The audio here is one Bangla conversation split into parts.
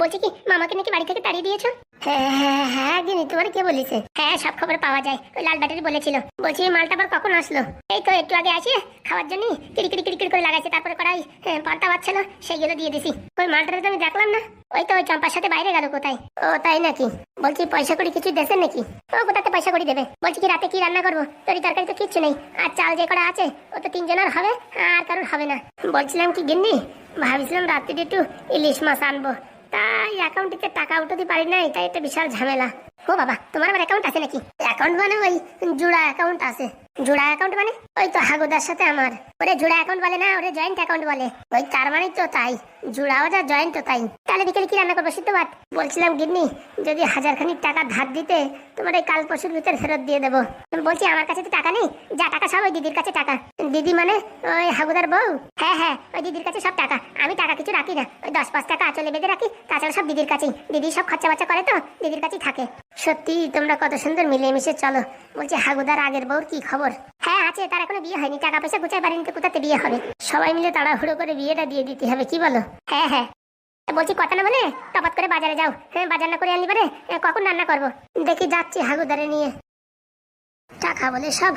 বলছি কি মামাকে নাকি বাড়ি থেকে তাড়িয়ে দিয়েছ? হ্যাঁ হ্যাঁ হ্যাঁ গিনি তোমার কে বলেছে? হ্যাঁ সব খবর পাওয়া যায় ওই লাল ব্যাটারি বলেছিল। বলছি মালটা আবার কখন আসলো? এই তো একটু আগে আসি খাওয়ার জন্য কিড়িকিড়ি কিড়িকিড়ি করে লাগাইছে তারপরে করাই হ্যাঁ, পাল্টা পাচ্ছিল সেইগুলো দিয়ে দিছি। ওই মালটা তো আমি দেখলাম না। ওই তো ওই চম্পার সাথে বাইরে গেল কোথায়? ও তাই নাকি? বলছি পয়সা করি কিছু দেশেন নাকি? ও কোথাতে পয়সা করি দেবে? বলছি কি রাতে কি রান্না করব? তরি তরকারি তো কিচ্ছু নেই। আর চাল যে করা আছে ও তো তিনজনের হবে আর কারোর হবে না। বলছিলাম কি গিন্নি ভাবছিলাম রাত্রিতে একটু ইলিশ মাছ আনব। তাই অ্যাকাউন্ট থেকে টাকা উঠাতে পারি নাই, তাই একটা বিশাল ঝামেলা। ও বাবা, তোমার আবার অ্যাকাউন্ট আছে নাকি? অ্যাকাউন্ট মানে ওই জোড়া অ্যাকাউন্ট আছে। জোড়া অ্যাকাউন্ট মানে? ওই তো হাগুদার সাথে আমার। ওরে জোড়া অ্যাকাউন্ট বলে না, ওরে জয়েন্ট অ্যাকাউন্ট বলে। ওই তার মানেই তো তাই। জোড়াও যা জয়েন্ট তো তাই। তাহলে বিকেলে কি রান্না করব? সিদ্ধ ভাত। বলছিলাম, গিন্নি, যদি হাজার খানিক টাকা ধার দিতে, তোমার এই কাল পরশুর ভিতরে ফেরত দিয়ে দেবো। বলছি, আমার কাছে তো টাকা নেই। যা টাকা সব ওই দিদির কাছে টাকা। দিদি মানে ওই হাগুদার বউ? হ্যাঁ হ্যাঁ ওই দিদির কাছে সব টাকা। আমি টাকা কিছু রাখি না। ওই দশ পাঁচ টাকা আচলে বেঁধে রাখি, তাছাড়া সব দিদির কাছেই। দিদি সব খরচা বাচ্চা করে তো, দিদির কাছেই থাকে। সত্যি, তোমরা কত সুন্দর মিলেমিশে চলো। বলছি, হাগুদার আগের বউর কি খবর? হ্যাঁ আছে। তার এখনও বিয়ে হয়নি। টাকা পয়সা গুছাই পারিনি তো কোথাতে বিয়ে হবে? সবাই মিলে তাড়াহুড়ো করে বিয়েটা দিয়ে দিতে হবে, কি বলো? হ্যাঁ হ্যাঁ বলছি কথা না বলে টপাত করে বাজারে যাও। হ্যাঁ বাজার না করে আনলি পারে কখন রান্না করব? দেখি যাচ্ছি হাগুদারে নিয়ে। টাকা বলে সব।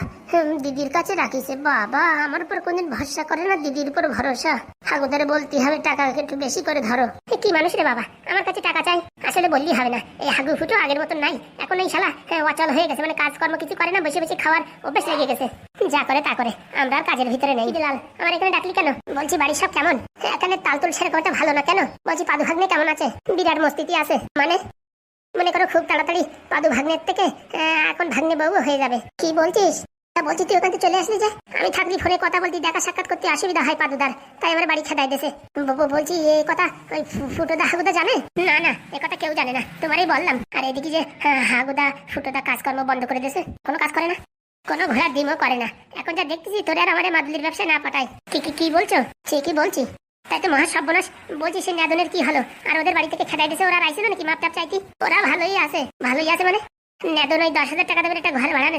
দিদির কাছে রাখিছে। বাবা আমার উপর কোনদিন ভরসা করে না দিদির উপর ভরসা। হাগুদারে বলতে হবে টাকা একটু বেশি করে ধরো। কি মানুষ রে বাবা? আমার কাছে টাকা চাই। আসলে বললি হবে না। এই হাগু ফুটো আগের মতন নাই। এখন এই শালা হ্যাঁ, অচল হয়ে গেছে। মানে কাজকর্ম কিছু করে না বসে বসে খাওয়ার অভ্যেস লেগে গেছে। যা করে তা করে। আমরা আর কাজের ভিতরে নেই। লাল আমার এখানে ডাকলি কেন? বলছি বাড়ির সব কেমন? এখানে তালতুল সেরকম একটা ভালো না কেন? বলছি পাদু ভাগ্নে কেমন আছে? বিরাট মস্তিতি আছে। মানে? মনে করো খুব তাড়াতাড়ি পাদু ভাগ্নের থেকে এখন ভাগ্নে বউ হয়ে যাবে। কি বলছিস? বলছি তুই ওখান থেকে চলে আসলি যে। আমি থাকলি ফোনে কথা বলতে দেখা সাক্ষাৎ করতে অসুবিধা হয় পাদুদার। তাই আমার বাড়ি খেদাই দেশে। বলছি এই কথা, ওই ফুটোদা হাগুদা জানে? না না, এ কথা কেউ জানে না। তোমারই বললাম। আর এদিকে যে হাগুদা, ফুটোদা কাজকর্ম বন্ধ করে দিয়েছে কোনো কাজ করে না। কোনো ঘোড়ার ডিমও করে না। এখন যা দেখতেছি, তোর আর আমার মাদুলির ব্যবসা না পাঠায়। কি কি বলছো? ঠিকই বলছি। তাই তো মহা সর্বনাশ। বলছি সে নেদনের কি হলো? আর ওদের বাড়ি থেকে খেদাই দিয়েছে ওরা না নাকি? মাপ টাপ চাইতি? ওরা ভালোই আছে। ভালোই আছে মানে? নেদন দশ হাজার টাকা একটা ঘর ভাড়া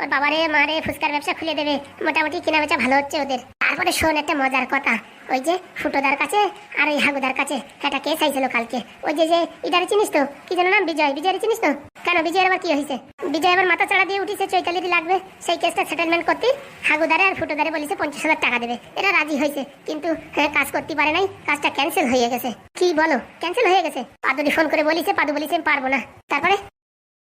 ওর বাবারে মারে ফুচকার ব্যবসা খুলে দেবে। মোটামুটি কেনা বেচা ভালো হচ্ছে ওদের। তারপরে শোন একটা মজার কথা। ওই যে ফুটোদার কাছে আর ওই হাগুদার কাছে একটা কালকে। ওই যে যে ইদারে চিনিস তো? কি নাম? বিজয়। বিজয়ের চিনিস তো? কেন? বিজয়ের আবার কি হয়েছে বিজয় আবার মাথা চাড়া দিয়ে লাগবে। সেই কেসটা সেটেলমেন্ট করতে হাগুদারে আর ফুটোদারে বলেছে পঞ্চাশ হাজার টাকা দেবে। এরা রাজি হয়েছে কিন্তু হ্যাঁ, কাজ করতে পারে নাই। কাজটা ক্যান্সেল হয়ে গেছে। কি বলো? ক্যান্সেল হয়ে গেছে। পাদুরি ফোন করে বলিছে পাদু বলিছে পারব না। তারপরে?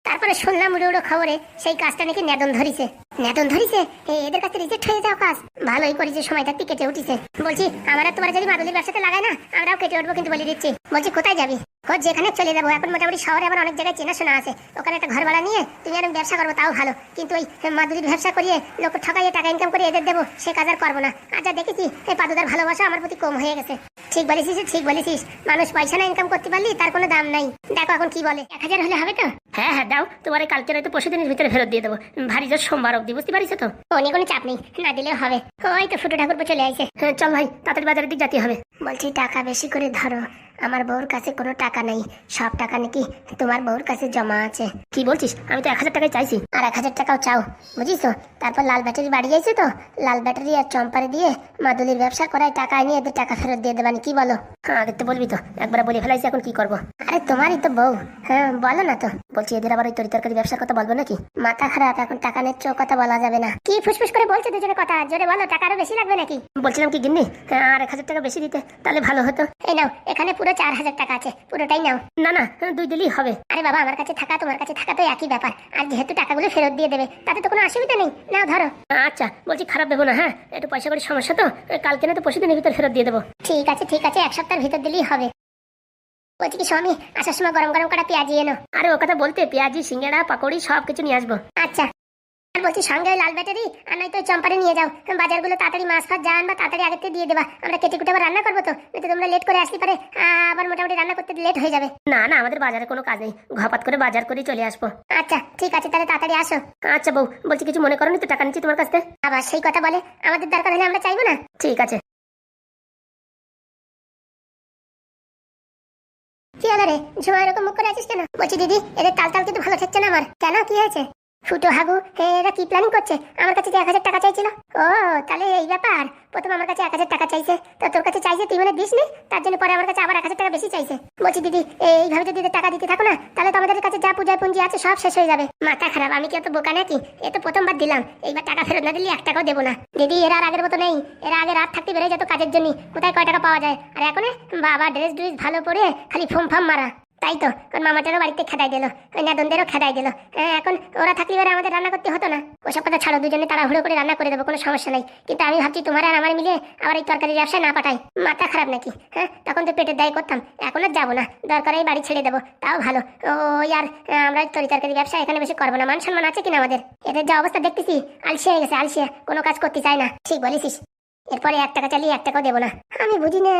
তারপরে শুনলাম উড়ে উড়ো খবরে সেই কাজটা নাকি নেদন ধরিছে। নেদন ধরিছে এদের কাছে রিজেক্ট হয়ে যাও কাজ। ভালোই করেছে সময় থাকতে কেটে উঠিছে। বলছি, আমরা তোমার যদি মাদুলির ব্যবসাতে লাগাই না, আমরাও কেটে উঠবো কিন্তু বলে দিচ্ছি। বলছি, কোথায় যাবি? ও যেখানে চলে যাব। এখন মোটামুটি শহরে আবার অনেক জায়গায় চেনাশোনা আছে। ওখানে একটা ঘর ভাড়া নিয়ে তুমি আর ব্যবসা করব, তাও ভালো। কিন্তু ওই মাদুলির ব্যবসা করিয়ে লোক ঠকাইয়ে টাকা ইনকাম করে এদের দেবো, সে কাজ আর করব না। আর যা দেখেছি, এই পাদুদার ভালোবাসা আমার প্রতি কম হয়ে গেছে। ঠিক বলেছিস ঠিক বলেছিস। মানুষ পয়সা না ইনকাম করতে পারলি, তার কোনো দাম নাই। দেখো এখন কি বলে। এক হাজার হলে হবে তো? হ্যাঁ হ্যাঁ দাও। তোমার কালকে নয়তো পরশু দিনের ভিতরে ফেরত দিয়ে দেবো। ভারী জোর সোমবার অব্দি বুঝতে পারিস তো? ও নিয়ে কোনো চাপ নেই না দিলেও হবে। ওই তো ফুটো ঠাকুর চলে আইছে। হ্যাঁ চল ভাই তাদের বাজারের দিক যেতে হবে। বলছি টাকা বেশি করে ধরো। আমার বউর কাছে কোনো টাকা নেই। সব টাকা নাকি তোমার বউর কাছে জমা আছে। কি বলছিস? আমি তো এক হাজার টাকায় চাইছি। আর এক হাজার টাকাও চাও বুঝিস তারপর লাল ব্যাটারি বাড়ি যাইছে তো? লাল ব্যাটারি আর চম্পারে দিয়ে মাদুলির ব্যবসা করায় টাকা নিয়ে এদের টাকা ফেরত দিয়ে দেবানি কি বলো? হ্যাঁ আগে তো বলবি তো। একবার বলে ফেলাইছি এখন কি করব? আরে তোমারই তো বউ। হ্যাঁ বলো না তো। বলছি এদের আবার ওই তরি তরকারি ব্যবসার কথা বলব নাকি? মাথা খারাপ এখন টাকা নিচ্ছ কথা বলা যাবে না। কি ফুসফুস করে বলছে দুজনে কথা? জোরে বলো টাকা আরও বেশি লাগবে নাকি? বলছিলাম কি গিন্নি? হ্যাঁ, আর এক হাজার টাকা বেশি দিতে তাহলে ভালো হতো। এই নাও এখানে পুরো চার হাজার টাকা আছে পুরোটাই নাও। না না হ্যাঁ, দুই দিলেই হবে। আরে বাবা আমার কাছে থাকা তোমার কাছে থাকা তো একই ব্যাপার। আর যেহেতু টাকাগুলো ফেরত দিয়ে দেবে তাতে তো কোনো অসুবিধা নেই। নাও ধরো। আচ্ছা বলছি খারাপ দেবো না হ্যাঁ? একটু পয়সা করে সমস্যা তো কালকে না তো পরশু দিনের ভিতরে ফেরত দিয়ে দেবো। ঠিক আছে ঠিক আছে এক সপ্তাহের ভিতর দিলেই হবে। বলছি কি স্বামী আসার সময় গরম গরম কটা পেঁয়াজি এনো? আরে ও কথা বলতে পেঁয়াজি সিঙ্গাড়া পাকোড়ি সব কিছু নিয়ে আসব। আচ্ছা। আর বলছি সঙ্গে ওই লাল ব্যাটারি আর নয়তো ওই চম্পারে নিয়ে যাও। বাজারগুলো তাড়াতাড়ি মাছ ফাছ জান বা তাড়াতাড়ি আগে থেকে দিয়ে দেবা। আমরা কেটে কুটে আবার রান্না করব তো? নয়তো তোমরা লেট করে আসতে পারে আবার মোটামুটি রান্না করতে লেট হয়ে যাবে। না না আমাদের বাজারে কোনো কাজ নেই। ঘপাত করে বাজার করে চলে আসব। আচ্ছা ঠিক আছে তাহলে তাড়াতাড়ি আসো। আচ্ছা বউ বলছি কিছু মনে করনি তো টাকা নিচ্ছি তোমার কাছ থেকে? আবার সেই কথা বলে আমাদের দরকার হলে আমরা চাইব না? ঠিক আছে। কি হলো রে? ঝুমা এরকম মুখ করে আছিস কেন? বলছি দিদি এদের তাল তাল কিন্তু ভালো ঠেকছে না আমার। কেন? কি হয়েছে? ফুটো হাগু এরা কি প্ল্যানিং করছে? আমার কাছে যে এক হাজার টাকা চাইছিল। ও, তাহলে এই ব্যাপার। প্রথম আমার কাছে এক হাজার টাকা চাইছে। তো তোর কাছে চাইছে, তুই মানে দিসনি? তার জন্য পরে আমার কাছে আবার এক হাজার টাকা বেশি চাইছে। বলছি, দিদি এইভাবে যদি টাকা দিতে থাকো না, তাহলে তো আমাদের কাছে যা পূজায় পুঞ্জি আছে সব শেষ হয়ে যাবে। মাথা খারাপ, আমি কি এত বোকা নাকি? এ তো প্রথমবার দিলাম। এইবার টাকা ফেরত না দিলে এক টাকাও দেবো না। দিদি, এরা আর আগের মতো নেই। এরা আগে রাত থাকতে বেড়ে যেত কাজের জন্য কোথায় কয় টাকা পাওয়া যায়? আর এখন বাবা ড্রেস ড্রেস ভালো পরে খালি ফোম ফাম মারা। তাই তো ওর মামাটারও বাড়িতে খেদাই দিল ওই নাদনদেরও খেদাই দিল। হ্যাঁ এখন ওরা থাকলে এবারে আমাদের রান্না করতে হতো না। ওসব কথা ছাড়ো দুজনে তাড়াহুড়ো করে রান্না করে দেবো কোনো সমস্যা নাই। কিন্তু আমি ভাবছি তোমার আর আমার মিলে আবার এই তরকারি ব্যবসায় না পাঠাই। মাথা খারাপ নাকি? হ্যাঁ তখন তো পেটের দায় করতাম এখন আর যাব না। দরকার এই বাড়ি ছেড়ে দেবো তাও ভালো। ওই আর আহ, আমরা তরি তরকারি ব্যবসা এখানে বেশি করব না। মান সম্মান আছে কিনা আমাদের? এদের যা অবস্থা দেখতেছি আলসিয়া হয়ে গেছে আলসিয়া কোনো কাজ করতে চায় না। ঠিক বলিস এরপরে এক টাকা চালিয়ে এক টাকাও দেবো না। আমি বুঝি না,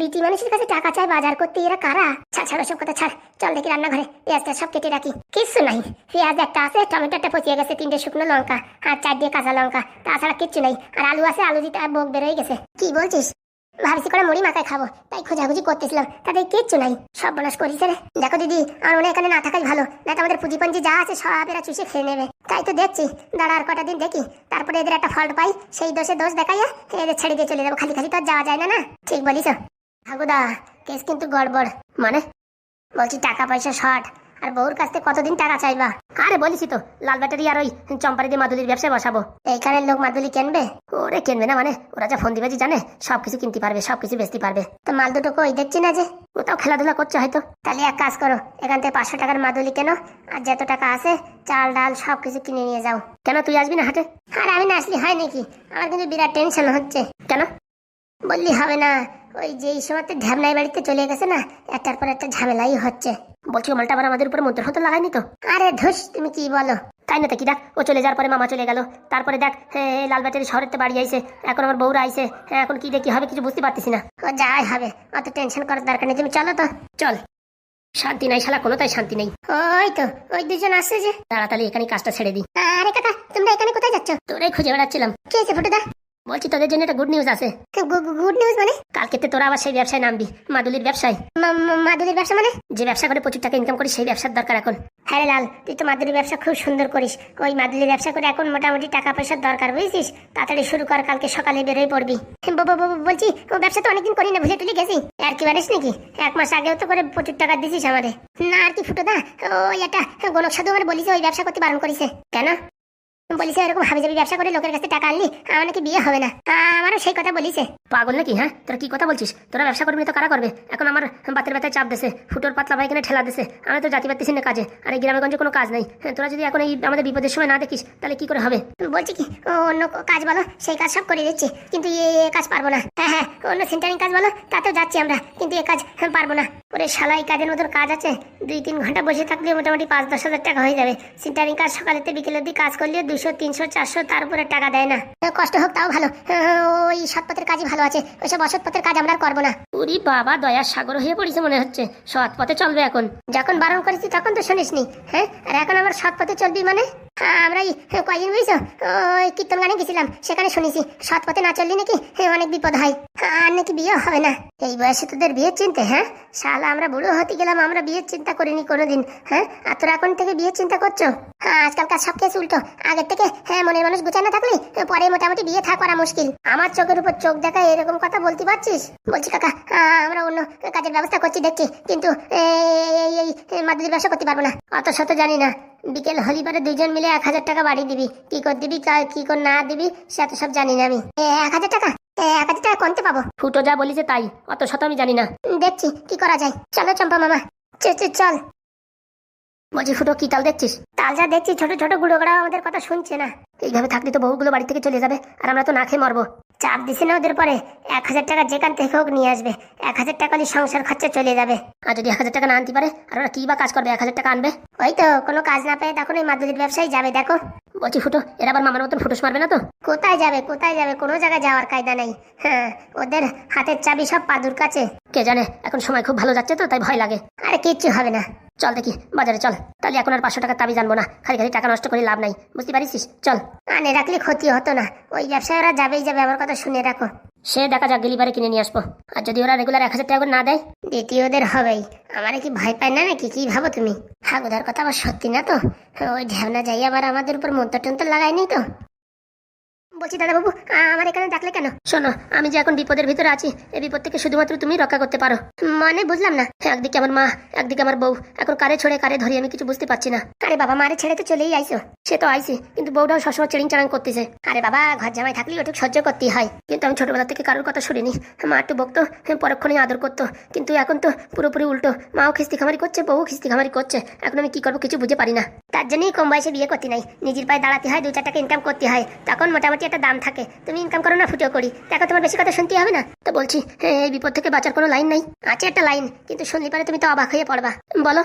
বিটি মানুষের কাছে টাকা চায়, বাজার করতে এরা কারা? ছাড় সব কথা ছাড়। চল দেখি রান্নাঘরে পেঁয়াজটা সব কেটে রাখি। কিচ্ছু নাই। পেঁয়াজ একটা আছে টমেটো একটা পচিয়ে গেছে, তিনটে শুকনো লঙ্কা, আর চার দিয়ে কাঁচা লঙ্কা। তাছাড়া কিচ্ছু নাই। আর আলু আছে, আলু দিতে বোক বেরোয় গেছে। কি বলছিস? ভাবছি করে মুড়ি মাথায় খাব। তাই খোঁজাখুঁজি করতেছিলাম। তাদের কিচ্ছু নাই। সব বনাস করিস রে। দেখো দিদি আমার মনে এখানে না থাকাই ভালো। না তো আমাদের পুঁজিপঞ্জি যা আছে সব এরা চুষে খেয়ে নেবে। তাই তো দেখছি। দাঁড়া আর কটা দিন দেখি। তারপরে এদের একটা ফল্ট পাই। সেই দোষে দোষ দেখাইয়া এদের ছেড়ে দিয়ে চলে যাব। খালি খালি তো আর যাওয়া যায় না না? ঠিক বলিস। ঠাকুদা কেস কিন্তু গড়বড়। মানে? বলছি টাকা পয়সা শর্ট। আর বউর কাছ থেকে কতদিন টাকা চাইবা? আরে বলিসি তো, লাল ব্যাটারি আর ওই চম্পারি দিয়ে মাদুলির ব্যবসায় বসাবো। এইখানের লোক মাদুলি কিনবে? ওরে কিনবে না মানে? ওরা যা ফোন দিবাজি জানে, সবকিছু কিনতে পারবে, সবকিছু বেচতে পারবে। তো মাল দুটো কই? দেখছি না যে। ওটাও খেলাধুলা করছে হয়তো? তাহলে এক কাজ করো, এখান থেকে পাঁচশো টাকার মাদুলি কেনো, আর যত টাকা আছে, চাল, ডাল সব কিছু কিনে নিয়ে যাও। কেন তুই আসবি না হাটে? আর আমি না আসলে, হয় নাকি? আমার কিন্তু বিরাট টেনশন হচ্ছে। কেন? বললি হবে না। ওই যে এই সময়তে ঢ্যামনাই বাড়িতে চলে গেছে না একটার পর একটা ঝামেলাই হচ্ছে। বলছি মালটা আবার আমাদের উপরে মন্ত্র হতে লাগায়নি তো? আরে ধুস তুমি কি বলো? তাই না তো কি দেখ ও চলে যাওয়ার পরে মামা চলে গেল। তারপরে দেখ এ, লাল ব্যাটারি শহরের বাড়ি আইছে। এখন আমার বউরা আইছে। হ্যাঁ, এখন কি দেখি হবে কিছু বুঝতে পারতেছি না। ও যাই হবে অত টেনশন করার দরকার নেই। তুমি চলো তো। চল। শান্তি নাই শালা কোনোটাই শান্তি নেই। ওই তো ওই দুজন আসছে যে। তাড়াতাড়ি এখানে কাজটা ছেড়ে দিই। আরে কাকা তোমরা এখানে কোথায় যাচ্ছ? তোরাই খুঁজে বেড়াচ্ছিলাম। কি হয়েছে ফুটুদা বলছি তোদের জন্য একটা গুড নিউজ আছে। গুড নিউজ মানে? কালকে তোরা আবার সেই ব্যবসায় নামবি মাদুলির ব্যবসায়। মাদুলির ব্যবসা মানে? যে ব্যবসা করে প্রচুর টাকা ইনকাম করি সেই ব্যবসার দরকার এখন। হ্যাঁ লাল তুই তো মাদুলির ব্যবসা খুব সুন্দর করিস। ওই মাদুলির ব্যবসা করে এখন মোটামুটি টাকা পয়সার দরকার বুঝছিস? তাড়াতাড়ি শুরু কর কালকে সকালে বেরোয় পড়বি। বলছি ও ব্যবসা তো অনেকদিন করি না ভুলে টুলে গেছি। আর কি পারিস নাকি? এক মাস আগেও তো করে প্রচুর টাকা দিছিস আমাদের না আর কি ফুটো না ওই একটা গণক সাধু আমার বলিছে ওই ব্যবসা করতে বারণ করিছে। কেন? বলিছে এরকম হাবি যাবি ব্যবসা করে লোকের কাছে টাকা আনলি আমার নাকি বিয়ে হবে না। আমারও সেই কথা বলিছে। পাগল নাকি হ্যাঁ? তোরা কি কথা বলছিস? তোরা ব্যবসা করবি তো কারা করবে? এখন আমার বাতের ব্যথায় চাপ দেছে ফুটোর পাতলা ভাইখানে ঠেলা দেছে আমি তো জাতি পারতেছি না কাজে আর এই গ্রামেগঞ্জে কোনো কাজ নাই। হ্যাঁ, তোরা যদি এখন এই আমাদের বিপদের সময় না দেখিস তাহলে কি করে হবে? বলছি কি অন্য কাজ বলো সেই কাজ সব করে দিচ্ছি কিন্তু এ কাজ পারব না। হ্যাঁ হ্যাঁ অন্য সেন্টারিং কাজ বলো তাতেও যাচ্ছি আমরা কিন্তু এ কাজ হ্যাঁ, পারব না। ওরে শালাই কাজের মতো কাজ আছে দুই তিন ঘণ্টা বসে থাকলে মোটামুটি পাঁচ দশ হাজার টাকা হয়ে যাবে। সেন্টারিং কাজ সকালেতে বিকেল অব্দি কাজ করলে দুশো তিনশো চারশো তার উপরে টাকা দেয় না। কষ্ট হোক তাও ভালো। হ্যাঁ, ওই সৎপথের কাজই ভালো আছে। ওইসব অসৎপথের কাজ আমরা আর করব না। উরি বাবা দয়া সাগর হয়ে পড়েছে মনে হচ্ছে। সৎ পথে চলবে এখন। যখন বারণ করেছি তখন তো শুনিসনি হ্যাঁ? আর এখন আবার সৎ পথে চলবি মানে? হ্যাঁ, আমরা এই কয়দিন বুঝছ ওই কীর্তন গানে গেছিলাম সেখানে শুনেছি সৎ পথে না চললি নাকি হ্যাঁ, অনেক বিপদ হয় আর নাকি বিয়ে হবে না এই বয়সে তোদের বিয়ের চিন্তা হ্যাঁ শালা আমরা বুড়ো হতে গেলাম আমরা বিয়ের চিন্তা করিনি কোনোদিন হ্যাঁ আর তোরা এখন থেকে বিয়ের চিন্তা করছ হ্যাঁ আজকালকার সব কেস উল্টো আগের থেকে হ্যাঁ মনের মানুষ গুছানো থাকলে পরে মোটামুটি বিয়ে থা মুশকিল আমার চোখের উপর চোখ দেখা এরকম কথা বলতে পারছিস বলছি কাকা আমরা অন্য কাজের ব্যবস্থা করছি দেখছি কিন্তু এই মাদুলির ব্যবসা করতে পারব না অত শত জানি না বিকেল হলি পরে দুজন মিলে এক হাজার টাকা বাড়ি দিবি। কি কর দিবি কা- কর না দিবি সে তো সব জানি না আমি। এক হাজার টাকা? এক হাজার টাকা কোনতে পাবো? ফুটো যা বলিছে তাই অত শত আমি জানি না। দেখছি কি করা যায়। চলো চম্পা মামা চল বলছি ফুটো কি তাল দেখছিস? তাল যা দেখছি ছোট ছোট গুঁড়োগড়া আমাদের কথা শুনছে না। এইভাবে থাকলে তো বহুগুলো বাড়ি থেকে চলে যাবে, আর আমরা তো না খেয়ে মরবো। চাপ দিছে না ওদের পরে, এক হাজার টাকা যেখান থেকে হোক নিয়ে আসবে, এক হাজার টাকা হলে সংসার খরচা চলে যাবে। আর যদি এক হাজার টাকা না আনতে পারে, আর ওরা কি বা কাজ করবে, এক হাজার টাকা আনবে? ওই তো, কোনো কাজ না পেয়ে তখন ওই মাদুলির ব্যবসায় যাবে, দেখো। বলছি, ফুটো, এরা আবার মামার মতন ফুটোস মারবে না তো? কোথায় যাবে কোথায় যাবে? কোনো জায়গায় যাওয়ার কায়দা নেই। হ্যাঁ ওদের হাতের চাবি সব পাদুর কাছে। কে জানে, এখন সময় খুব ভালো যাচ্ছে তো, তাই ভয় লাগে। আরে কিচ্ছু হবে না। চল দেখি, বাজারে চল। তাহলে এখন আর পাঁচশো টাকা তাবি জানব না। খালি খালি টাকা নষ্ট করে লাভ নাই। বুঝতে পারিস চল। আনে রাখলে ক্ষতি হতো না। ওই ব্যবসায় ওরা যাবেই যাবে, আমার কথা শুনে রাখো। সে দেখা যাক গেলিবারে কিনে নিয়ে আসব। আর যদি ওরা রেগুলার এক হাজার টাকা না দেয়? দ্বিতীয়দের হবেই। আমার কি ভয় পায় না নাকি? কি ভাবো তুমি? হাগুদার কথা আবার সত্যি না তো? ওই ঢেবনা যাই আবার আমাদের উপর মন্ত্র টন্তর লাগায়নি তো? বলছি, দাদাবাবু আমার এখানে ডাকলে কেন? শোনো, আমি যে এখন বিপদের ভিতরে আছি এই বিপদ থেকে শুধুমাত্র তুমি রক্ষা করতে পারো। মানে বুঝলাম না, একদিকে আমার মা, একদিকে আমার বউ, এখন কারে ছড়ে কারে ধরি আমি কিছু বুঝতে পারছি না। আরে বাবা, মারে ছেড়ে তো চলেই আইসো। সে তো আইসি, কিন্তু বউটাও সবসময় চেড়িং চাড়াং করতেছে। আরে বাবা, ঘর জামাই থাকলে ওটুকু সহ্য করতেই হয়। কিন্তু আমি ছোটবেলা থেকে কারোর কথা শুনিনি। মা একটু বকতো পরক্ষণে আদর করতো। কিন্তু এখন তো পুরোপুরি উল্টো, মাও খিস্তি খামারি করছে বউ খিস্তি খামারি করছে। এখন আমি কি করব কিছু বুঝে পারি না। তার জন্যই কম বয়সে বিয়ে করতে নাই। নিজের পায়ে দাঁড়াতে হয়, দু চার টাকা ইনকাম করতে হয়। তখন মোটামুটি একটা দাম থাকে। তুমি ইনকাম করো না ফুটেও করি। দেখো তোমার বেশি কথা শুনতে হবে না? তো বলছি হ্যাঁ, এই বিপদ থেকে বাঁচার কোনো লাইন নাই। আছে একটা লাইন কিন্তু শুনলি পারে তুমি তো অবাক হয়ে পড়বা। বলো।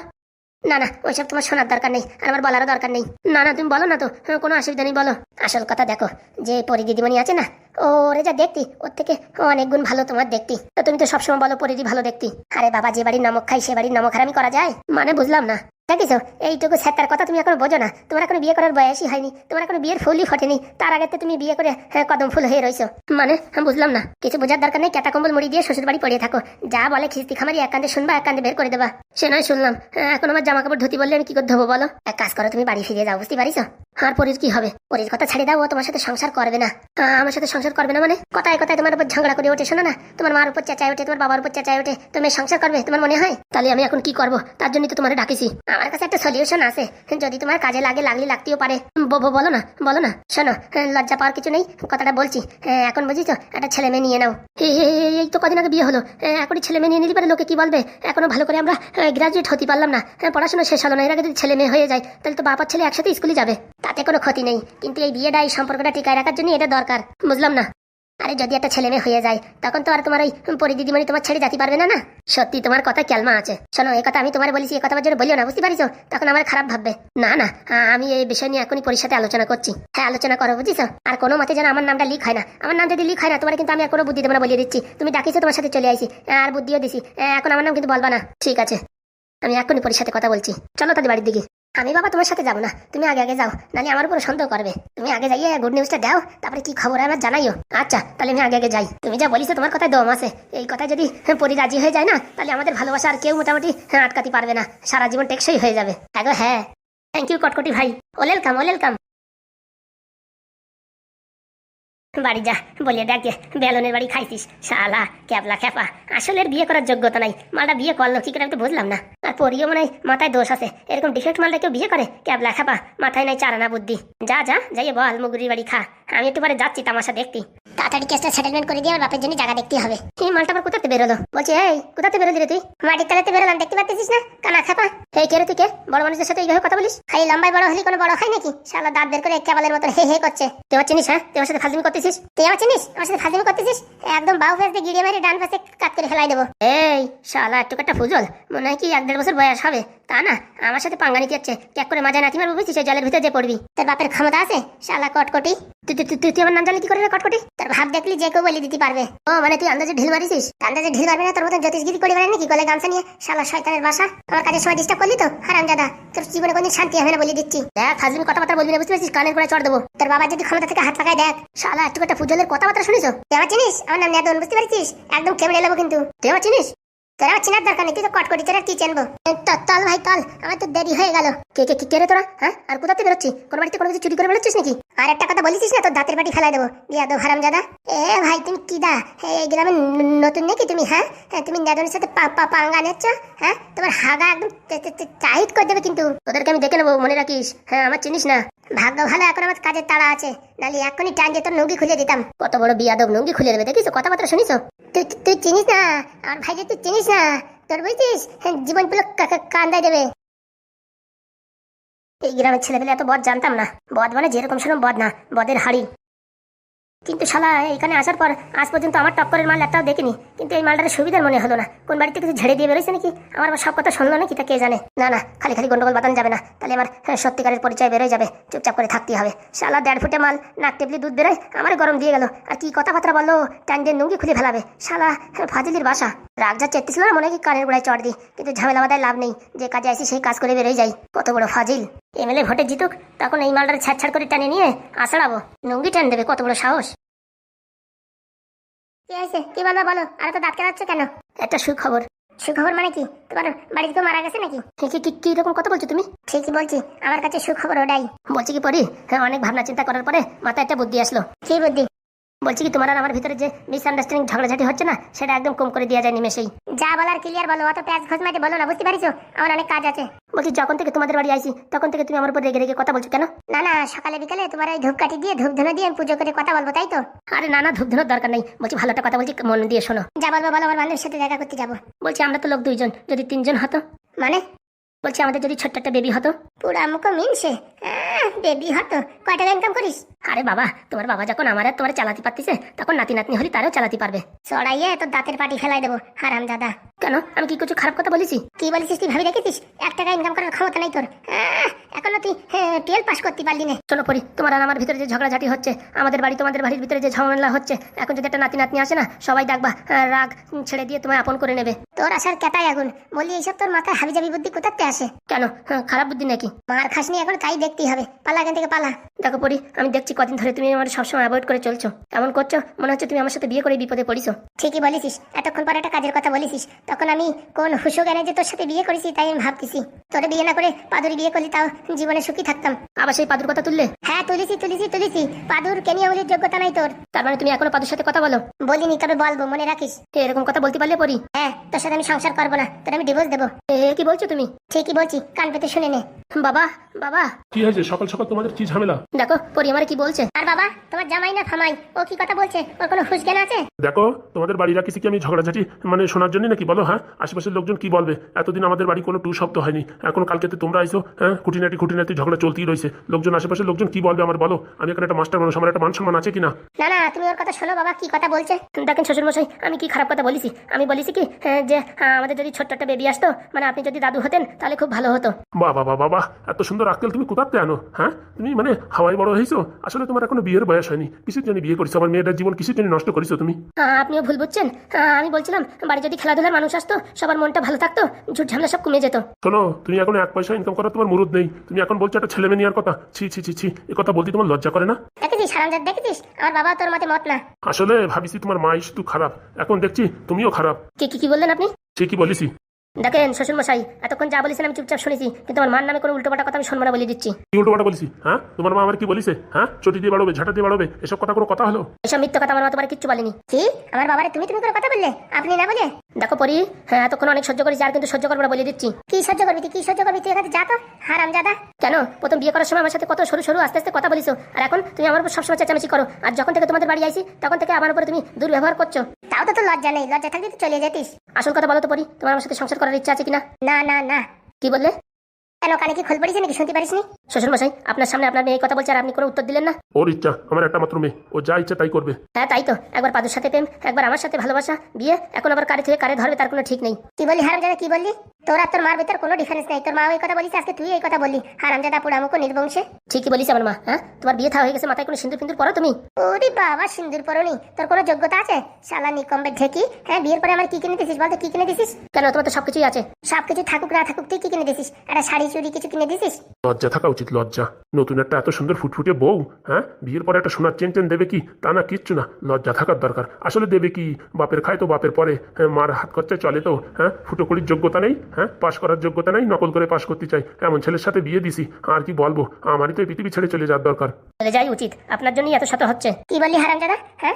না না ওইসব তোমার শোনার দরকার নেই আর আমার বলারও দরকার নেই। না না তুমি বলো না তো হ্যাঁ, কোনো অসুবিধা নেই বলো। আসল কথা দেখো যে পরি দিদিমণি আছে না ওরে যা দেখতি ওর থেকে অনেক গুণ ভালো তোমার দেখতি। তো তুমি তো সবসময় বলো পরিধি ভালো দেখতি। আরে বাবা যে বাড়ির নমক খাই সে বাড়ির নমক হারামি করা যায়? মানে বুঝলাম না। দেখিছো? এইটুকু স্যার কথা তুমি এখন বোঝো না। তোমার এখন বিয়ে করার বয়সই হয়নি। তোমার এখন বিয়ের ফুলই ফোটেনি। তার আগে তুমি বিয়ে করে হ্যাঁ, কদম ফুল হয়ে রয়েছো মানে বুঝলাম না। কিছু বোঝার দরকার নেই ক্যাটা কম্বল মুড়ি দিয়ে শ্বশুর বাড়ি থাকো। যা বলে খিস্তি খামারি এক কান্দে শুনবা এক কান্দে বের করে দেবা। সে নয় শুনলাম। হ্যাঁ, এখন আমার জামা কাপড় ধুতি বললে আমি কি করে ধোবো বলো? এক কাজ করো তুমি বাড়ি ফিরে যাও বুঝতে পারিছো? আর পরির কি হবে? পরির কথা ছেড়ে দাও ও তোমার সাথে সংসার করবে না। আহ, আমার সাথে সংসার করবে না মানে? কথায় কথায় তোমার উপর ঝগড়া করে ওঠে শোনো না? তোমার মার উপর চেঁচায় ওঠে তোমার বাবার উপর চেঁচায় ওঠে তুমি সংসার করবে তোমার মনে হয়? তাহলে আমি এখন কি করব? তার জন্যই তো তোমার ডাকিছি। আমার কাছে একটা সলিউশন আছে। যদি তোমার কাজে লাগে, লাগলে, লাগতেও পারে। বলো না বলো না। শোনো, লজ্জা পাওয়ার কিছু নেই। কথাটা বলছি। এখন বুঝিছো? একটা ছেলে মেয়ে নিয়ে নাও। এই- তো কদিন আগে বিয়ে হলো। এখনই ছেলে মেয়ে নিয়ে নিতে পারে লোকে কি বলবে? এখনও ভালো করে আমরা গ্রাজুয়েট হতে পারলাম না। পড়াশোনা শেষ হলো না। এর আগে যদি ছেলে মেয়ে হয়ে যায়, তাহলে তো বাবার ছেলে একসাথে স্কুলে যাবে। তাতে কোনো ক্ষতি নেই। কিন্তু এই বিয়েটা, এই সম্পর্কটা টিকায় রাখার জন্য এটা দরকার। বুঝলাম না। আরে যদি একটা ছেলে মেয়ে হয়ে যায়, তখন তো আর তোমার ওই পরি দিদিমণি তোমার ছেড়ে যেতে পারবে না না? সত্যি তোমার কথা ক্যালমা আছে। শোনো এই কথা আমি তোমার বলেছি এই কথা জন্য বলিও না, বুঝতে পারিছো? তখন আমার খারাপ ভাববে। না না আমি এই বিষয় নিয়ে এখনই পরির সাথে আলোচনা করছি। হ্যাঁ আলোচনা করো, বুঝিছো? আর কোনো মতে যেন আমার নামটা লিক হয় না। আমার নাম যদি লিক হয় না, তোমার কিন্তু আমি আর কোনো বুদ্ধি না বলিয়ে দিচ্ছি। তুমি ডাকিছো, তোমার সাথে চলে আইছি। আর বুদ্ধিও দিছি। এখন আমার নাম কিন্তু বলবা না। ঠিক আছে। আমি এখনই পরির সাথে কথা বলছি। চলো তাদের বাড়ির দিকে। আমি বাবা তোমার সাথে যাব না। তুমি আগে আগে যাও নাহলে আমার উপর সন্দেহ করবে। তুমি আগে যাইয়ে গুড নিউজটা দাও তারপরে কি খবর আমার জানাইও। আচ্ছা তাহলে আমি আগে আগে যাই। তুমি যা বলিছো তোমার কথায় দম আছে। এই কথায় যদি পরি রাজি হয়ে যায় না তাহলে আমাদের ভালোবাসা আর কেউ মোটামুটি হ্যাঁ, আটকাতে পারবে না। সারা জীবন টেকসই হয়ে যাবে। হ্যাঁ। থ্যাংক ইউ কটকটি ভাই। ওয়েলকাম ওয়েলকাম বাড়ি যা, বলিয়ে ডাকে বেলনের বাড়ি খাইছিস। শালা, ক্যাবলা খ্যাপা। আসলে বিয়ে করার যোগ্যতা নাই। মালটা বিয়ে করল কি করে আমি তো বুঝলাম না। আর পরিও মনে মাথায় দোষ আছে। এরকম ডিফেক্ট মালটা কেউ বিয়ে করে? ক্যাবলা খ্যাপা, মাথায় নাই চারানা বুদ্ধি। যা যা যাই বল, মুগুরির বাড়ি খা। আমি একটু পরে যাচ্ছি তামাশা দেখতি। তাড়াতাড়ি কেসটা সেটেলমেন্ট করে দিয়ে আমার বাপের জন্য জায়গা দেখতে হবে। এই মালটা আবার কোথাতে বেরোলো? বলছি, এই, কোথাতে বেরোলি রে তুই? মাটির তলাতে বেরোলাম, দেখতে পাচ্ছিস না? কানা খাপা এই কে রে তুই কে? বড় মানুষের সাথে এইভাবে কথা বলিস? খালি লম্বাই বড় হলি কোনো বড় হয় নাকি? শালা দাঁত বের করে কেবলের মতো হে হে করছে। তুই আমার চিনিস হ্যাঁ? তুই আমার সাথে ফাজলিমি করতেছিস? তুই আমার চিনিস? আমার সাথে ফাজলামি করতেছিস? একদম বাউ ফেস দিয়ে গিড়িয়ে মারি ডান পাশে কাট করে ফেলাই দেবো। এই, শালা, একটু একটা ফুজল। মনে হয় কি এক দেড় বছর বয়স হবে। তা না, আমার সাথে পাঙ্গা নিতে যাচ্ছে ক্যাক করে মাজা নাতি মারবো, বুঝছিস? জলের ভিতরে যে পড়বি। তোর বাপের ক্ষমতা আছে? শালা কটকটি। তুই- তুই তুই আমার নাম জানলি কি করে কটকটি? তোর ভাব দেখলি যে কেউ বলে দিতে পারবে। ও মানে তুই আন্দাজে ঢিল মারিছিস? আন্দাজে ঢিল মারবে না? তোর মতন জ্যোতিষগিরি করে বেড়ায় নাকি গলে গামছা নিয়ে? শালা শয়তানের বাসা। আমার কাছে সময় ডিস্টার্ব করলি তো? হারাম দাদা তোর জীবনে কোনদিন শান্তি হবে না বলে দিচ্ছি। দেখ, ফাজলিমি কথাবার্তা বলবি না, বুঝতে পারছিস? কানের করে চড় দেবো। তোর বাবা যদি ক্ষমতা থেকে হাত লাগায় দেখ। শালা একটু একটা ফুজলের কথাবার্তা শুনিস? তুই আমার চিনিস? আমার নাম নেদন বুঝতে পারছিস? একদম কেমন এলাবো কিন্তু। তুই চিনিস? তোর দরকার নেই তুই তো কটকটি তোর কি চেনবো ভাই আমার তো দেরি হয়ে গেল। কে কে কে- রে তোরা হ্যাঁ? আর বেরোচ্ছি কোন বাড়িতে কোনো কিছু চুরি করে বেরোচ্ছিস নাকি? আর একটা কথা বলেছিস না তোর দাঁতের বাটি ফেলাই দেবো। দিয়া দো হারাম দাদা এ ভাই তুমি কি দা? এই গ্রামে নতুন নাকি তুমি হ্যাঁ? হ্যাঁ, তুমি নেদনের সাথে পাঙ্গা নিচ্ছ হ্যাঁ? তোমার হাগা একদম করে দেবে কিন্তু। তোদেরকে আমি দেখে নেব মনে রাখিস? হ্যাঁ আমার চিনিস না। ভাগ্য ভালো এখন আমার কাজের তাড়া আছে। নালি এখনই টান তোর নৌকি খুলে দিতাম। কত বড় বিয়াদব নঙ্গি খুলে দেবে দেখিস কথাবার্তা শুনিস তুই তুই চিনিস না? আর ভাই তুই চিনিস না? তোর বুঝছিস? হ্যাঁ, জীবন পুরো কান্দায় দেবে। এই গ্রামের ছেলেপেলে এত বদ জানতাম না। বদ মানে যেরকম সেরকম বদ না বদের হাড়ি। কিন্তু শালা এখানে আসার পর আজ পর্যন্ত আমার টক্করের মাল একটাও দেখিনি। কিন্তু এই মালটার সুবিধার মনে হলো না। কোন বাড়িতে কিছু ঝেড়ে দিয়ে বেরোইছে নাকি? আমার আবার সব কথা শুনলো নাকি তা কে জানে? না না খালি খালি গন্ডগোল বাতানো যাবে না। তাহলে আমার হ্যাঁ, সত্যিকারের পরিচয় বেরোয় যাবে। চুপচাপ করে থাকতেই হবে। শালা দেড় ফুটে মাল নাক টেপলি দুধ বেরোয় আমার গরম দিয়ে গেল। আর কি কথাবার্তা বলল টাইম দিয়ে নুঙ্গি খুলে ফেলাবে। শালা হ্যাঁ, ফাজিলির বাসা। রাগ যা চেতেছিল না মনে হয় কানের গোড়ায় চড় দিই। কিন্তু ঝামেলা বাদায় লাভ নেই। যে কাজে আসি সেই কাজ করে বেরোয় যাই। কত বড় ফাজিল। এমএলএ ভোটে জিতুক তখন এই মালটার ছাড় ছাড় করে টানে নিয়ে আসাড়াবো নুঙ্গি টান দেবে কত বড় সাহস। কি হয়েছে কি বলব বলো? আর তো দাঁত কেলাচ্ছ কেন? একটা সুখবর। সুখবর মানে কি? তোমার বাড়িতে কেউ মারা গেছে নাকি? কি কি কি- কি রকম কথা বলছো তুমি? ঠিকই বলছি আমার কাছে সুখবর ওটাই। বলছি কি পরি হ্যাঁ অনেক ভাবনা চিন্তা করার পরে মাথায় একটা বুদ্ধি আসলো। কি বুদ্ধি? বলছি কি তোমার আর আমার ভিতরে যে মিসআন্ডারস্ট্যান্ডিং ঝগড়াঝাটি হচ্ছে না সেটা একদম কম করে দেওয়া যায় নিমেষেই। যা বলার ক্লিয়ার বলো অত প্যাঁচ ঘোষ মাটি বলো না বুঝতে পারিছো? আমার অনেক কাজ আছে। বলছি যখন থেকে তোমাদের বাড়ি আইছি তখন থেকে তুমি আমার উপর রেগে রেগে কথা বলছো কেন? না না সকালে বিকালে তোমার ওই ধূপকাঠি দিয়ে ধূপ ধুনো দিয়ে আমি পুজো করে কথা বলব তাই তো? আরে না না ধূপ ধুনোর দরকার নেই। বলছি ভালো একটা কথা বলছি মন দিয়ে শোনো। যা বলব বলো আমার বান্ধবীর সাথে দেখা করতে যাব। বলছি আমরা তো লোক দুইজন যদি তিনজন হতো। মানে? বলছি আমাদের যদি ছোট্ট একটা বেবি হতো? পুরা মুখো মিনছে বেবি হতো। কয় টাকা ইনকাম করিস? আরে বাবা তোমার বাবা যখন আমার আর তোমার চালাতে পারতিছে তখন নাতি নাতনি হলে তারও চালাতে পারবে। চড়াইয়ে তোর দাঁতের পাটি ফেলাই দেবো হারাম দাদা কেন? আমি কি কিছু খারাপ কথা বলেছি? কি বলেছিস তুই ভাবি রেখেছিস এক টাকা ইনকাম করার ক্ষমতা নাই তোর। এখনও তুই টুয়েলভ পাস করতে পারলি না। শোনো পরি তোমার আর আমার ভিতরে যে ঝগড়াঝাটি হচ্ছে আমাদের বাড়ি তোমাদের বাড়ির ভিতরে যে ঝামেলা হচ্ছে এখন যদি একটা নাতি নাতনি আসে না সবাই ডাকবা রাগ ছেড়ে দিয়ে তোমায় আপন করে নেবে। তোর আসার কেতাই আগুন। বলি এইসব তোর মাথায় হাবিজাবি বুদ্ধি কোথাতে আসে কেন? হ্যাঁ, খারাপ বুদ্ধি নাকি? মার খাসনি এখন তাই দেখতেই হবে। পালা এখান থেকে পালা। দেখো পরি আমি দেখছি কদিন ধরে তুমি আমার সবসময় অ্যাভয়েড করে চলছো। এমন করছ? মনে হচ্ছে তুমি আমার সাথে বিয়ে করে বিপদে পড়িছো। ঠিকই বলেছিস। এতক্ষণ পরে একটা কাজের কথা বলেছিস। তখন আমি কোন হুশো জ্ঞানে যে তোর সাথে বিয়ে করেছি তাই আমি ভাবতেছি। তোরে বিয়ে না করে পাদুরি বিয়ে করলি তাও জীবনে সুখী থাকতাম। আবার সেই পাদুর কথা তুললে? হ্যাঁ তুলিছি তুলিছি তুলিছি। পাদুর কেনিয়া বলির যোগ্যতা নাই তোর। তার মানে তুমি এখনও পাদুর সাথে কথা বলো? বলিনি তবে বলব মনে রাখিস। তো এরকম কথা বলতে পারলে পড়ি। হ্যাঁ তোর সাথে আমি সংসার করব না। তোর আমি ডিভোর্স দেবো। কি বলছো তুমি? ঠিকই বলছি কান পেতে শুনে নে। বাবা বাবা। কি হয়েছে? সকাল সকাল তোমাদের কি ঝামেলা? দেখো পরি আমার কি বলছে। আর বাবা তোমার জামাই না ফামাই ও কি কথা বলছে? ওর কোনো হুশ জ্ঞান আছে? দেখো তোমাদের বাড়ি রাখিছি কি আমি ঝগড়াঝাটি মানে শোনার জন্য নাকি বলো হ্যাঁ? আশেপাশের লোকজন কি বলবে? এতদিন আমাদের বাড়ি কোনো টু শব্দ হয়নি। এখন কালকেতে তোমরা আইসো হ্যাঁ? খুঁটিনাটি খুঁটিনাটি ঝগড়া চলতেই রয়েছে। লোকজন আশেপাশের লোকজন কি বলবে আমার বলো? আমি এখানে একটা মাস্টার মানুষ আমার একটা মান সম্মান আছে কিনা? না না তুমি ওর কথা শোনো বাবা কি কথা বলছে? দেখেন শ্বশুরমশাই আমি কি খারাপ কথা বলেছি? আমি বলেছি কি হ্যাঁ, যে হ্যাঁ, আমাদের যদি ছোট্ট একটা বেবি আসতো মানে আপনি যদি দাদু হতেন তাহলে খুব ভালো হতো। বাবা বাবা বাবা এত সুন্দর আক্কেল তুমি কোথাতে আনো? হ্যাঁ? তুমি মানে হাওয়াই বড় হয়েছো? আসলে তোমার এখনও বিয়ের বয়স হয়নি। কিসের জন্য বিয়ে করেছ আমার মেয়েটার জীবন কিসের জন্য নষ্ট করেছ তুমি। আপনিও ভুল বুঝছেন। আমি বলছিলাম বাড়ি যদি খেলাধুলার মানুষ আসতো সবার মনটা ভালো থাকতো ঝুট ঝামেলা সব কমে যেত। শোনো তুমি এখন এক পয়সা ইনকাম করার তোমার মুরুদ নেই। তুমি এখন বলছো একটা ছেলে মেয়ে নেওয়ার কথা। ছি ছি ছি ছি এ কথা বলতে তোমার লজ্জা করে না? দেখেছিস হারামজাদ দেখেছিস? আমার বাবা তোর মতে মত না। আসলে ভাবিছি তোমার মাই শুধু খারাপ। এখন দেখছি তুমিও খারাপ। কি কি কি বললেন আপনি? ঠিকই কি বলিসি শ্বশুর মশাই এতক্ষণ যা বলেছেন আমি চুপচাপ শুনেছি কিন্তু আমার মার নামে কোনো উল্টোপাল্টা কথা আমি শুনব না বলে দিচ্ছি। কি উল্টো পাল্টা বলিসি হ্যাঁ? তোমার মা আমার কি বলিছে? হ্যাঁ? চটি দিয়ে বাড়বে ঝাঁটা দিয়ে বাড়বে এসব কথা কোনো কথা হলো? এসব মিথ্য কথা আমার মা তোমার কিচ্ছু বলেনি। কি? আমার বাবারে তুমি তুমি করে কথা বললে? আপনি না বলে? দেখো পরি হ্যাঁ এতক্ষণ অনেক সহ্য করেছি আর কিন্তু সহ্য করব না বলে দিচ্ছি। কি সহ্য করবি তুই? কি সহ্য করবি তুই এখানে? যা তো হারাম জাদা। কেন? প্রথম বিয়ে করার সময় আমার সাথে কত সরু সরু আস্তে আস্তে কথা বলিছো। আর এখন তুমি আমার উপর সবসময় চেঁচামেচি করো। আর যখন থেকে তোমাদের বাড়ি আইছি তখন থেকে আমার উপরে তুমি দুর্ব্যবহার করছ। তাও তো তোর লজ্জা নেই। লজ্জা থাকলে তুই চলে যেতিস। আসল কথা বলো তো পরি তোমার আমার সাথে সংসার করার ইচ্ছা আছে কিনা? না না না। কি বললে? কেন কানে কি খোল পড়িস নাকি? শুনতে পারিসনি? শ্বশুর মশাই আপনার সামনে আপনার মেয়ে এই কথা বলছে আর আপনি কোনো উত্তর দিলেন না? ওর ইচ্ছা আমার একটা মাত্র মেয়ে। ও যা ইচ্ছা তাই করবে। হ্যাঁ তাই তো। একবার পাদুর সাথে প্রেম একবার আমার সাথে ভালোবাসা বিয়ে এখন আবার কারে থেকে কারে ধরবে তার কোনো ঠিক নেই। কি বললি হারাম জাদা কি বললি? তোর আর তোর মার ভিতর কোনো ডিফারেন্স নাই। তোর মা ওই কথা বলিস আজকে তুই এই কথা বললি। পুরামুখ নির্বংশে। ঠিকই বলিস আমার মা হ্যাঁ? তোমার বিয়ে থা হয়ে গেছে মাথায় কোনো সিন্দুর ফিন্দুর পরো তুমি? ওরে বাবা সিন্দুর পরনি। তোর কোনো যোগ্যতা আছে? শালা নিকম্বে ঢেকি হ্যাঁ? বিয়ের পরে আমার কি কিনে দিছিস বলতো? কি কিনে দিছিস? কেন তোমার তো সবকিছুই আছে। সব কিছু থাকুক না থাকুক তুই কি কিনে দিছিস? একটা শাড়ি চুড়ি কিছু কিনে দিছিস? লজ্জা থাকা উচিত লজ্জা। নতুন একটা এত সুন্দর ফুটফুটে বউ হ্যাঁ? বিয়ের পরে একটা সোনার চেন টেন দেবে কি? তা না কিচ্ছু না। লজ্জা থাকার দরকার। আসলে দেবে কি? বাপের খায় তো বাপের পরে। হ্যাঁ, মার হাত খরচায় চলে তো হ্যাঁ? ফুটো করির যোগ্যতা নেই হ্যাঁ? পাশ করার যোগ্যতা নেই নকল করে পাশ করতে চাই। এমন ছেলের সাথে বিয়ে দিছি আর কি বলব? আমারই তো এই পৃথিবী ছেড়ে চলে যাওয়ার দরকার। চলে যাই উচিত। আপনার জন্যই এত শত হচ্ছে। কি বললি হারাম জাদা? হ্যাঁ?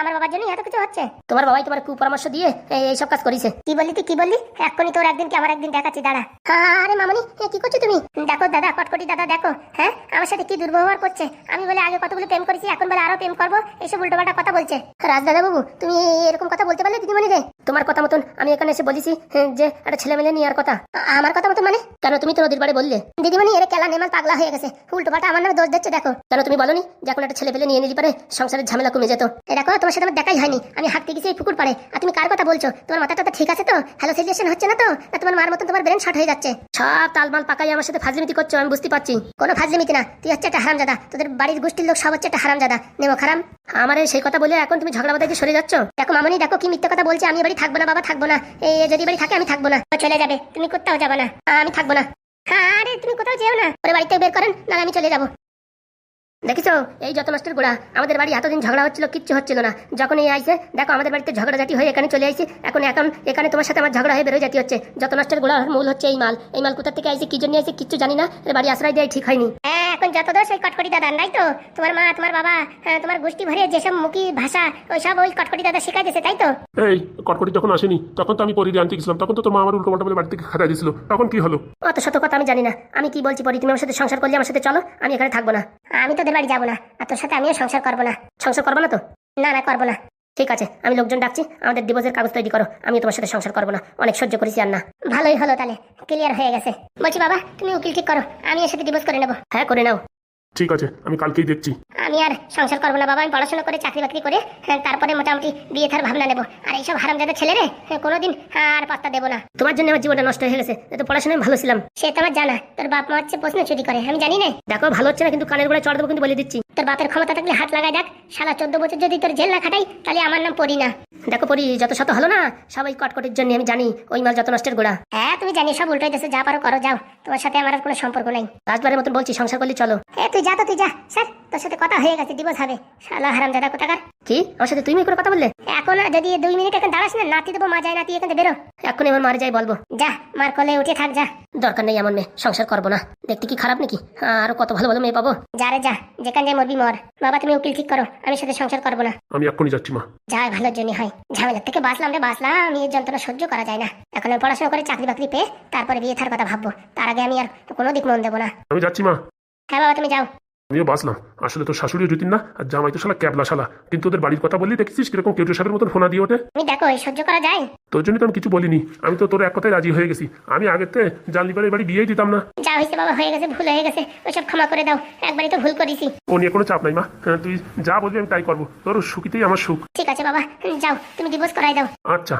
আমার বাবার জন্য এত কিছু হচ্ছে। তোমার বাবাই তোমার কুপরামর্শ দিয়ে এই- সব কাজ করেছে। কি বললি তুই? কি বললি? এক্ষুনি তোর একদিন কি আমার একদিন দেখাচ্ছি দাঁড়া। আরে মামনি কি করছ তুমি? দেখো দাদা কটকটি দাদা দেখো হ্যাঁ? আমার সাথে কি দুর্ব্যবহার করছে? আমি বলে আগে কতগুলো প্রেম করেছি এখন বলে আরও প্রেম করব এইসব উল্টোপাল্টা কথা বলছে। রাজ দাদা বাবু তুমি এরকম কথা বলতে পারলে দিদিমণি রে তোমার কথা মতন আমি এখানে এসে বলেছি হ্যাঁ, যে একটা ছেলে মেলে নেওয়ার কথা। আমার কথা মতো মানে? কেন তুমি তো নদীর বাড়ি বললে? দিদিমণি এর কেলা নেমাল পাগলা হয়ে গেছে। উল্টোপাল্টা আমার নামে দোষ দিচ্ছে দেখো। কেন তুমি বলনি যে এখন একটা ছেলে পেলে নিয়ে নিলি পারে? সংসারের ঝামেলা কমে যেত। দেখো তোমার সাথে আমার দেখাই হয়নি। আমি হাঁটতে গেছি পুকুর পাড়ে। আর তুমি কার কথা বলছো? তোমার মাথাটা ঠিক আছে তো? হ্যালো সিচুয়েশন হচ্ছে না তো? তোমার মার মতন তোমার ব্রেন শর্ট হয়ে যাচ্ছে। সব তালমাল পাকাই আমার সাথে ফাজলিমিতি করছ আমি বুঝতে পারছি কোনো ফাজলিমিতি না। তুই হচ্ছে একটা হারামজাদা। তোদের বাড়ির গোষ্ঠীর লোক সব হচ্ছে একটা হারামজাদা। নেমো, খারাম। আমার সেই কথা বলে এখন তুমি ঝগড়া বাদাকে সরে যাচ্ছ? দেখো মামনি, দেখো কি মিথ্যে কথা বলছে। আমি বাড়ি থাকব না, বাবা, থাকব না। এই যদি বাড়ি থাকে, আমি থাকব না। চলে যাবে। তুমি কোথাও যাবে না। আমি থাকব না। আরে, তুমি কোথাও যেও না। ওরে বাড়িতে বের করেন না আমি চলে যাব। দেখিছো? এই যত নষ্টের গোড়া, আমাদের বাড়ি এতদিন ঝগড়া হচ্ছিল, কিচ্ছু হচ্ছিল না। যখন এই আইসে দেখো, আমাদের বাড়িতে ঝগড়া জাতি হয়ে এখানে চলে আসি এখন এখন, এখানে তোমার সাথে আমার ঝগড়া হয়ে বেরোয় জাতি হচ্ছে। যত নষ্টের গোড়ার মূল হচ্ছে এই মাল। এই মাল কোথা থেকে আইসে কি জন্য আইছে, কিচ্ছু জানি না। বাড়ি আশ্রয় দেয় ঠিক হয়নি। হ্যাঁ এখন যত দোষ ওই কটকটি দাদা তাই তো? তোমার মা তোমার বাবা হ্যাঁ, তোমার গোষ্ঠী ভরে যেসব মুখী ভাষা ওই সব ওই কটকটি দাদা শেখাই দিয়েছে তাই তো? এই কটকটি যখন আসেনি তখন তো আমি পরিরে আনতে গেছিলাম তখন তো তোর মা আমার উল্টো পাল্টা বলে বাড়ি থেকে খাতা দিয়েছিল। তখন কি হলো? অত শত কথা আমি জানি না। আমি কি বলছি পরি তুমি আমার সাথে সংসার করলে আমার সাথে চলো আমি এখানে থাকব না। আমি তোদের বাড়ি যাব না আর তোর সাথে আমিও সংসার করব না। সংসার করব না তো? না না করব না। ঠিক আছে আমি লোকজন ডাকছি আমাদের ডিভোর্সের কাগজ তৈরি করো আমি তোমার সাথে সংসার করব না অনেক সহ্য করেছি আর না ভালোই হলো তাহলে ক্লিয়ার হয়ে গেছে। বলছি বাবা তুমি উকিল ঠিক করো আমি এর সাথে ডিভোর্স করে নেব। হ্যাঁ করে নাও। ঠিক আছে আমি কালকেই দেখছি। আমি আর সংসার করব না বাবা আমি পড়াশোনা করে চাকরি বাকরি করে হ্যাঁ, তারপরে মোটামুটি বিয়ে থার ভাবনা নেব। আর এইসব হারামজাদা ছেলে রে হ্যাঁ, কোনোদিন আর পাত্তা দেবো না। তোমার জন্য আমার জীবনটা নষ্ট হয়ে গেছে এত পড়াশোনায় ভালো ছিলাম। সে তো আমার জানা তোর বাপ মা হচ্ছে প্রশ্ন চুরি করে আমি জানি না। দেখো ভালো হচ্ছে না কিন্তু কানের গোড়ায় চড় দেবো কিন্তু বলে দিচ্ছি। তোর বাপের ক্ষমতা থাকলে হাত লাগাই দেখ সারা চোদ্দ বছর যদি তোর জেল না খাটাই তাহলে আমার নাম পড়ি না। দেখো পরি যত শত হলো না সবাই কটকটির জন্য আমি জানি ওই মাল যত নষ্টের গোড়া। হ্যাঁ তুমি জানি সব উল্টো দেশে যা পারো করো যাও। তোমার সাথে আমার আর কোনো সম্পর্ক নেই। লাস্টবারের মতন বলছি সংসার করলে চলো। এ তুই যা তো তুই যা। স্যার তোর সাথে কথা হয়ে গেছে দিবস হবে। শালা হারাম দাদা কোথাকার। কি? আমার সাথে তুমি করে কথা বললে? এখন যদি দুই মিনিট এখন দাঁড়াস না নাতি দেবো মা যায় নাতি এখান থেকে বেরো। আমার মারে যাই বলব। যা মার কোলে উঠে থাক যা। দরকার নেই এমন মেয়ে সংসার করব না। দেখতে কি খারাপ নাকি? আরও কত ভালো ভালো মেয়ে পাবো। যা রে যা যেখান যাই মরবি মর। বাবা তুমি উকিল ঠিক করো আমি সাথে সংসার করব না। আমি এক্ষুনি যাচ্ছি মা। যা ভালোর জন্য হয়। ঝামেলার থেকে বাঁচলাম রে বাঁচলাম। আমি এই যন্ত্রণা সহ্য করা যায় না। এখন আমি পড়াশোনা করে চাকরি বাকরি পেয়ে তারপরে বিয়ে থার কথা ভাববো। তার আগে আমি আর কোনো দিক মন দেবো না। আমি যাচ্ছি মা। হ্যাঁ বাবা তুমি যাও। আমিও বাসলাম আসলে তো শাশুড়িও জুতিন না আর জামাই তো শালা ক্যাবলা শালা কিন্তু ওদের বাড়ির কথা বললি দেখেছিস কীরকম কেউটো সাহেবের মতন ফোনা দিয়ে ওঠে? তুমি দেখো এই সহ্য করা যায়? তোর জন্য তো আমি কিছু বলিনি। আমি তো তোর এক কথায় রাজি হয়ে গেছি। আমি আগের থেকে জানলি বাড়ি বিয়েই দিতাম না। যা হয়েছে বাবা হয়ে গেছে ভুল হয়ে গেছে। ওইসব ক্ষমা করে দাও। একবারই তো ভুল করেছি। ও নিয়ে কোনো চাপ নাই মা। হ্যাঁ, তুই যা বলবি আমি তাই করব। তোর সুখিতেই আমার সুখ। ঠিক আছে বাবা যাও তুমি ডিভোর্স করাই দাও। আচ্ছা।